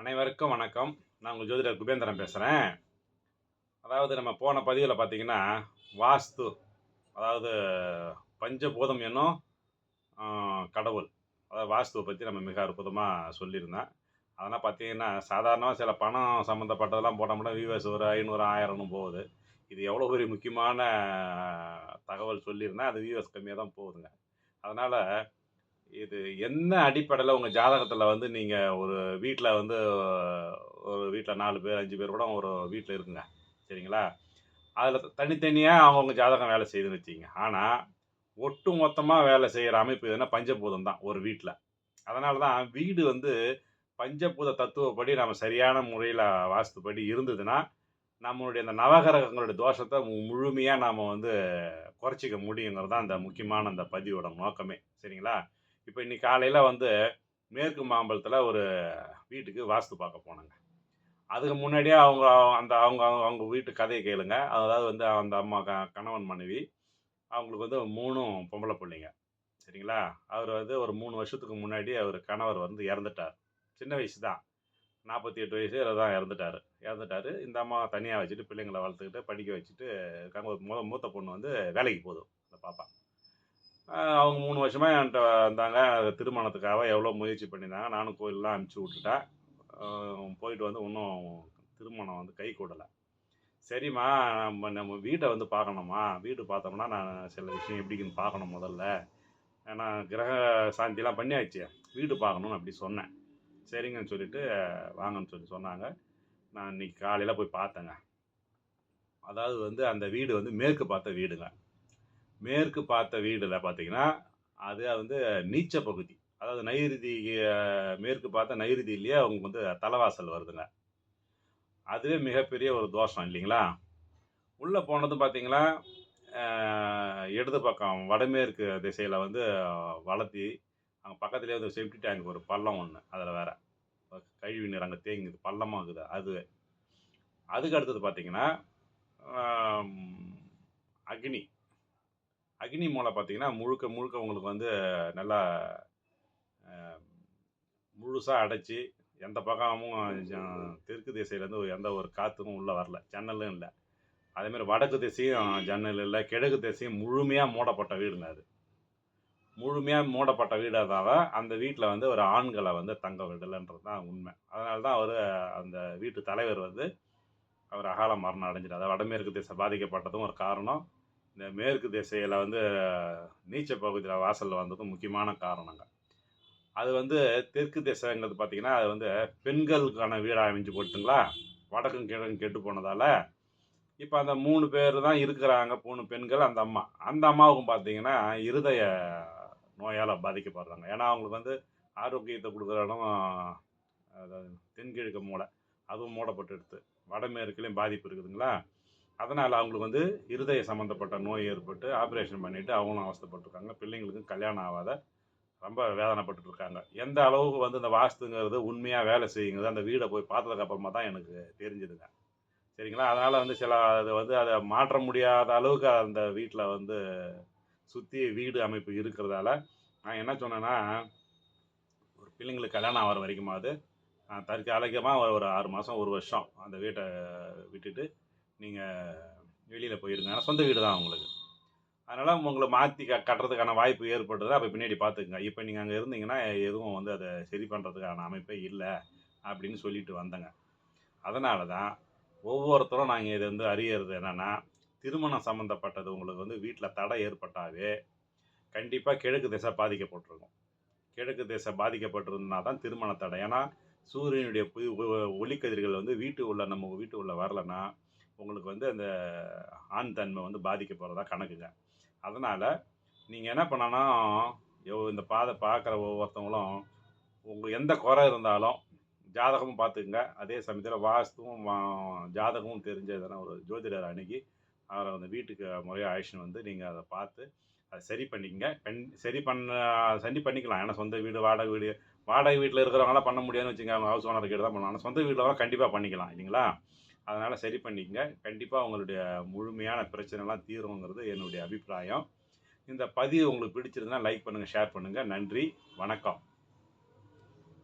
அனைவருக்கும் வணக்கம். நான் உங்கள் ஜோதிடர் குபேந்திரன் பேசுகிறேன் அதாவது நம்ம போன பதிவில் பார்த்தீங்கன்னா வாஸ்து அதாவது பஞ்சபூதம் என்னும் கடவுள் அதாவது வாஸ்துவை பற்றி நம்ம மிக அற்புதமாக சொல்லியிருந்தேன் அதெல்லாம் பார்த்தீங்கன்னா சாதாரணமாக சில பணம் சம்மந்தப்பட்டதெல்லாம் போட்டோம்னா வியூவர்ஸ் ஒரு ஐநூறு ஆயிரம்னு போகுது. இது எவ்வளோ பெரிய முக்கியமான தகவல் சொல்லியிருந்தேன் அது வியூவர்ஸ் கம்மியாக தான் போகுதுங்க. அதனால் இது என்ன அடிப்படையில் உங்கள் ஜாதகத்தில் வந்து நீங்கள் ஒரு வீட்டில் வந்து ஒரு வீட்டில் நாலு பேர் அஞ்சு பேர் கூட ஒரு வீட்டில் இருக்குங்க. சரிங்களா? அதில் தனித்தனியாக அவங்கவுங்க ஜாதகம் வேலை செய்யுதுன்னு வச்சுங்க ஆனால் ஒட்டு மொத்தமாக வேலை செய்கிற அமைப்பு எதுனா பஞ்சபூதம் தான் ஒரு வீட்டில் அதனால தான் வீடு வந்து பஞ்சபூத தத்துவப்படி நம்ம சரியான முறையில் வாஸ்துப்படி இருந்ததுன்னா நம்மளுடைய அந்த நவகிரகங்களுடைய தோஷத்தை முழுமையாக நாம் வந்து குறைச்சிக்க முடியுங்கிறது தான் அந்த முக்கியமான அந்த பதிவோட நோக்கமே. சரிங்களா? இப்போ இன்னைக்கு காலையில் வந்து மேற்கு மாம்பலத்தில் ஒரு வீட்டுக்கு வாஸ்து பார்க்க போனாங்க. அதுக்கு முன்னாடியே அவங்க அந்த அவங்க அவங்க வீட்டு கதையை கேளுங்க. அதாவது வந்து அந்த அம்மா க கணவன் மனைவி அவங்களுக்கு வந்து மூணும் பொம்பளை பிள்ளைங்க. சரிங்களா? அவர் வந்து ஒரு மூணு வருஷத்துக்கு முன்னாடி அவர் கணவர் வந்து இறந்துட்டார். சின்ன வயசு தான். நாற்பத்தி எட்டு வயசு தான் இறந்துட்டார். இறந்துட்டார். இந்த அம்மா தனியாக வச்சுட்டு பிள்ளைங்களை வளர்த்துக்கிட்டு படிக்க வச்சுட்டு இருக்காங்க ஒரு மூத்த பொண்ணு வந்து வேலைக்கு போதும் அந்த பாப்பா. அவங்க மூணு வருஷமாக என்கிட்ட வந்தாங்க. திருமணத்துக்காக எவ்வளோ முயற்சி பண்ணியிருந்தாங்க. நானும் கோயிலெலாம் அனுப்பிச்சி விட்டுட்டேன். போயிட்டு வந்து இன்னும் திருமணம் வந்து கை கூடலை. சரிம்மா நம்ம நம்ம வீட்டை வந்து பார்க்கணுமா? வீடு பார்த்தோம்னா நான் சில விஷயம் எப்படின்னு பார்க்கணும் முதல்ல. ஏன்னா கிரக சாந்திலாம் பண்ணியாச்சு. வீடு பார்க்கணும்னு அப்படி சொன்னேன். சரிங்கன்னு சொல்லிட்டு வாங்கன்னு சொல்லி சொன்னாங்க. நான் இன்னைக்கு காலையில் போய் பார்த்தேங்க. அதாவது வந்து அந்த வீடு வந்து மேற்கு பார்த்த வீடுங்க. மேற்கு பார்த்த வீடில் பார்த்தீங்கன்னா அது வந்து நீச்ச பகுதி. அதாவது நைருதி மேற்கு பார்த்த நைருதியிலேயே அவங்க வந்து தலைவாசல் வருதுங்க. அதுவே மிகப்பெரிய ஒரு தோஷம் இல்லைங்களா? உள்ளே போனதும் பார்த்தீங்களா இடது பக்கம் வடமேற்கு திசையில் வந்து வளர்த்தி அங்கே பக்கத்துலேயே வந்து செப்டி டேங்க் ஒரு பள்ளம் ஒன்று அதில் வேறு. கழிவு நீர் அங்கே தேங்குது பள்ளமாக இருக்குது அது அதுக்கு அடுத்தது பார்த்தீங்கன்னா அக்னி. அக்னி மூலை பார்த்தீங்கன்னா முழுக்க முழுக்க உங்களுக்கு வந்து நல்லா முழுசாக அடைச்சி எந்த பக்கமும் தெற்கு திசையிலேருந்து எந்த ஒரு காற்றும் உள்ளே வரல ஜன்னலும் இல்லை. அதேமாதிரி வடக்கு திசையும் ஜன்னல் இல்லை கிழக்கு திசையும் முழுமையாக மூடப்பட்ட வீடுங்க அது. முழுமையாக மூடப்பட்ட வீடாக அந்த வீட்டில் வந்து ஒரு ஆண்களை வந்து தங்க விடலைன்றது தான் உண்மை. அதனால தான் அவர் அந்த வீட்டு தலைவர் வந்து அவர் அகால மரணம் அடைஞ்சிட்டார். அதாவது வடமேற்கு திசை பாதிக்கப்பட்டதும் ஒரு காரணம். இந்த மேற்கு திசையில் வந்து நீச்ச பகுதியில் வாசலில் வந்ததும் முக்கியமான காரணங்க. அது வந்து தெற்கு திசைங்கிறது பார்த்திங்கன்னா அது வந்து பெண்களுக்கான வீடாக அமைஞ்சு போட்டுங்களா வடக்கும் கிழக்கும் கெட்டு போனதால் இப்போ அந்த மூணு பேர் தான் இருக்கிறாங்க மூணு பெண்கள் அந்த அம்மா. அந்த அம்மாவுக்கும் பார்த்தீங்கன்னா இருதய நோயால் பாதிக்கப்படுறாங்க. ஏன்னா அவங்களுக்கு வந்து ஆரோக்கியத்தை கொடுக்குற இடம் அதாவது தென்கிழக்கு மூளை. அதுவும் மூடப்பட்டு எடுத்து வடமேற்குலேயும் பாதிப்பு இருக்குதுங்களா? அதனால் அவங்களுக்கு வந்து இருதய சம்மந்தப்பட்ட நோய் ஏற்பட்டு ஆப்ரேஷன் பண்ணிவிட்டு அவங்களும் அவஸ்தைப்பட்டிருக்காங்க. பிள்ளைங்களுக்கும் கல்யாணம் ஆகாத ரொம்ப வேதனைப்பட்டுட்டு இருக்காங்க எந்த அளவுக்கு வந்து இந்த வாஸ்துங்கிறது உண்மையாக வேலை செய்யுங்கிறது அந்த வீடை போய் பார்த்ததுக்கு அப்புறமா தான் எனக்கு தெரிஞ்சுதுங்க. சரிங்களா? அதனால் வந்து சில அது வந்து அதை மாற்ற முடியாத அளவுக்கு அந்த வீட்டில் வந்து சுற்றி வீடு அமைப்பு இருக்கிறதால நான் என்ன சொன்னேன்னா ஒரு பிள்ளைங்களுக்கு கல்யாணம் ஆகிற வரைக்குமாவது நான் தற்காலிகமாக ஒரு ஆறு மாதம் ஒரு வருஷம் அந்த வீட்டை விட்டுட்டு நீங்கள் வெளியில் போயிருங்க ஆனால் சொந்த வீடு தான் உங்களுக்கு. அதனால் உங்களை மாற்றி க கட்டுறதுக்கான வாய்ப்பு ஏற்பட்டது அப்போ பின்னாடி பார்த்துக்குங்க. இப்போ நீங்கள் அங்கே இருந்தீங்கன்னா எதுவும் வந்து அதை சரி பண்ணுறதுக்கான அமைப்பே இல்லை அப்படின்னு சொல்லிட்டு வந்தேங்க. அதனால தான் ஒவ்வொருத்தரும் நாங்கள் இது வந்து அறியறது என்னென்னா திருமணம் சம்மந்தப்பட்டது உங்களுக்கு வந்து வீட்டில் தடை ஏற்பட்டாவே கண்டிப்பாக கிழக்கு திசை பாதிக்கப்பட்டிருக்கும். கிழக்கு திசை பாதிக்கப்பட்டிருந்தா தான் திருமண தடை. ஏன்னா சூரியனுடைய புய் ஒளிக்கதிர்கள் வந்து வீட்டு உள்ள நம்ம வீட்டு உள்ள வரலன்னா உங்களுக்கு வந்து அந்த ஆண் தன்மை வந்து பாதிக்கப்படுறதா கணக்குங்க. அதனால் நீங்கள் என்ன பண்ணனா எவ் இந்த பாதை பார்க்குற ஒவ்வொருத்தவங்களும் உங்களுக்கு எந்த குறை இருந்தாலும் ஜாதகமும் பார்த்துக்குங்க. அதே சமயத்தில் வாஸ்துவும் ஜாதகமும் ஜாதகமும் தெரிஞ்சதுன்னா ஒரு ஜோதிடர் அணுகி அவரை அந்த வீட்டுக்கு முறையாக அழைச்சின்னு வந்து நீங்கள் அதை பார்த்து அதை சரி பண்ணிக்கங்க. கண் சரி பண்ண சரி பண்ணிக்கலாம். ஏன்னா சொந்த வீடு வாடகை வீடு வாடகை வீட்டில் இருக்கிறவங்களாம் பண்ண முடியாதுன்னு வச்சுங்க அவங்க ஹவுஸ் ஓனர் கிட்ட தான் பண்ணலாம். ஆனால் சொந்த வீட்டில் கண்டிப்பாக பண்ணிக்கலாம். இல்லைங்களா? அதனால் சரி பண்ணிக்கங்க. கண்டிப்பாக உங்களுடைய முழுமையான பிரச்சனைலாம் தீருங்கிறது என்னுடைய அபிப்பிராயம். இந்த பதிவு உங்களுக்கு பிடிச்சிருந்தா லைக் பண்ணுங்கள் ஷேர் பண்ணுங்கள் நன்றி வணக்கம்.